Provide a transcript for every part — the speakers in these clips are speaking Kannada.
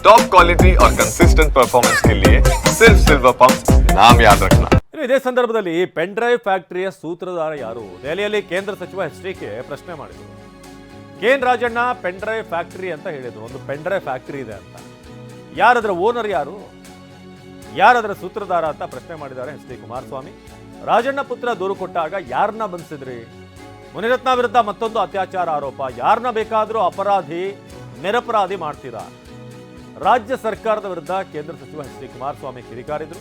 टॉप क्वालिटी और कंसिस्टेंट परफॉर्मेंस के लिए सिर्फ सिल्वर पंप नाम याद रखना ಇನ್ನು ಇದೇ ಸಂದರ್ಭದಲ್ಲಿ ಪೆನ್ ಡ್ರೈವ್ ಫ್ಯಾಕ್ಟರಿಯ ಸೂತ್ರಧಾರ ಯಾರು ದೆಹಲಿಯಲ್ಲಿ ಕೇಂದ್ರ ಸಚಿವ ಎಚ್ ಡಿ ಕೆ ಪ್ರಶ್ನೆ ಮಾಡಿದರು K N Rajanna pen drive factory ಅಂತ ಹೇಳಿದ್ರು ಒಂದು ಪೆನ್ ಡ್ರೈವ್ ಫ್ಯಾಕ್ಟರಿ ಇದೆ ಅಂತ ಯಾರದರ ಓನರ್ ಯಾರು ಯಾರದರ ಸೂತ್ರಧಾರ ಅಂತ ಪ್ರಶ್ನೆ ಮಾಡಿದ್ದಾರೆ ಎಚ್ ಡಿ ಕುಮಾರಸ್ವಾಮಿ ರಾಜಣ್ಣ ಪುತ್ರ ದೂರು ಕೊಟ್ಟಾಗ ಯಾರನ್ನ ಬಂಧಿಸಿದ್ರಿ ಮುನಿರತ್ನ ವಿರುದ್ಧ ಮತ್ತೊಂದು ಅತ್ಯಾಚಾರ ಆರೋಪ ಯಾರನ್ನ ಬೇಕಾದರೂ ಅಪರಾಧಿ ನಿರಪರಾಧಿ ಮಾಡ್ತೀರಾ ರಾಜ್ಯ ಸರ್ಕಾರದ ವಿರುದ್ಧ ಕೇಂದ್ರ ಸಚಿವ ಎಚ್ ಡಿ ಕುಮಾರಸ್ವಾಮಿ ಕಿಡಿಕಾರಿದ್ರು.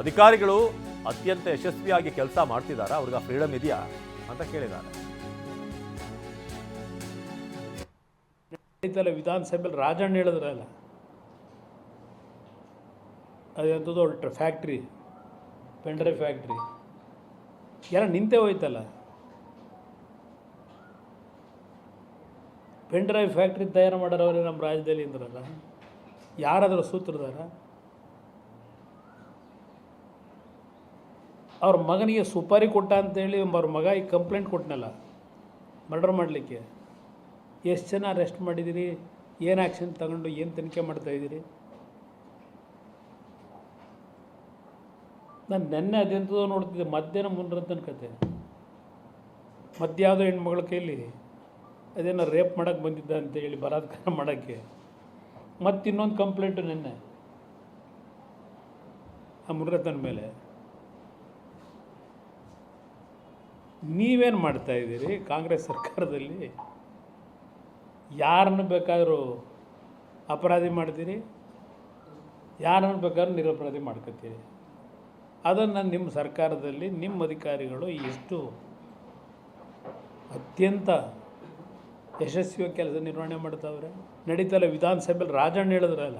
ಅಧಿಕಾರಿಗಳು ಅತ್ಯಂತ ಯಶಸ್ವಿಯಾಗಿ ಕೆಲಸ ಮಾಡ್ತಿದ್ದಾರೆ ಅವ್ರಿಗೆ ಫ್ರೀಡಮ್ ಇದೆಯಾ? ಅಂತ ಕೇಳಿದ್ದಾರೆ ವಿಧಾನಸಭೆಯಲ್ಲಿ ರಾಜಣ್ಣ ಹೇಳಿದ್ರಲ್ಲ ಅದೆಂಥದ್ದು ದೊಡ್ಡ ಫ್ಯಾಕ್ಟ್ರಿ ಪೆಂಡ್ರೆ ಫ್ಯಾಕ್ಟ್ರಿ ಎಲ್ಲ ನಿಂತೆ ಹೋಯ್ತಲ್ಲ. ಪೆಂಡ್ರೈವ್ ಫ್ಯಾಕ್ಟ್ರಿ ತಯಾರು ಮಾಡೋರವ್ರೆ ನಮ್ಮ ರಾಜ್ಯದಲ್ಲಿ ಅಂದ್ರಲ್ಲ. ಯಾರಾದರೂ ಸೂತ್ರಧಾರ, ಅವ್ರ ಮಗನಿಗೆ ಸುಪಾರಿ ಕೊಟ್ಟ ಅಂತೇಳಿ ಅವ್ರ ಮಗ ಈಗ ಕಂಪ್ಲೇಂಟ್ ಕೊಟ್ಟನಲ್ಲ ಮರ್ಡರ್ ಮಾಡಲಿಕ್ಕೆ, ಎಷ್ಟು ಜನ ಅರೆಸ್ಟ್ ಮಾಡಿದ್ದೀರಿ ಏನು ಆ್ಯಕ್ಷನ್ ತಗೊಂಡು ಏನು ತನಿಖೆ ಮಾಡ್ತಾಯಿದ್ದೀರಿ ನಾನು ನೆನ್ನೆ ಅದೆಂಥದ್ದು ನೋಡ್ತಿದ್ದೆ, ಮಧ್ಯಾಹ್ನ ಮುನ್ರಂತನ ಕತೆ. ಮಧ್ಯ ಯಾವುದೋ ಹೆಣ್ಮಗಳ ಕೈಯಲ್ಲಿ ಅದೇನೋ ರೇಪ್ ಮಾಡೋಕ್ಕೆ ಬಂದಿದ್ದ ಅಂತ ಹೇಳಿ ಬಲಾತ್ಕಾರ ಮಾಡೋಕ್ಕೆ. ಮತ್ತು ಇನ್ನೊಂದು ಕಂಪ್ಲೇಂಟು ನಿನ್ನೆ. ಆ ಮುನ್ರತನ ಮೇಲೆ. ನೀವೇನು ಮಾಡ್ತಾ ಇದ್ದೀರಿ? ಕಾಂಗ್ರೆಸ್ ಸರ್ಕಾರದಲ್ಲಿ ಯಾರನ್ನು ಬೇಕಾದರೂ ಅಪರಾಧಿ ಮಾಡ್ತೀರಿ? ಯಾರನ್ನು ಬೇಕಾದ್ರೂ ನಿರಪರಾಧಿ ಮಾಡ್ಕೊತೀರಿ? ಅದನ್ನು ನಿಮ್ಮ ಸರ್ಕಾರದಲ್ಲಿ ನಿಮ್ಮ ಅಧಿಕಾರಿಗಳು ಎಷ್ಟು ಅತ್ಯಂತ ಯಶಸ್ವಿಯಾಗಿ ಕೆಲಸ ನಿರ್ವಹಣೆ ಮಾಡ್ತಾವ್ರೆ. ನಡೀತಲ್ಲ ವಿಧಾನಸಭೆಯಲ್ಲಿ ರಾಜಣ್ಣ ಹೇಳಿದ್ರಲ್ಲ.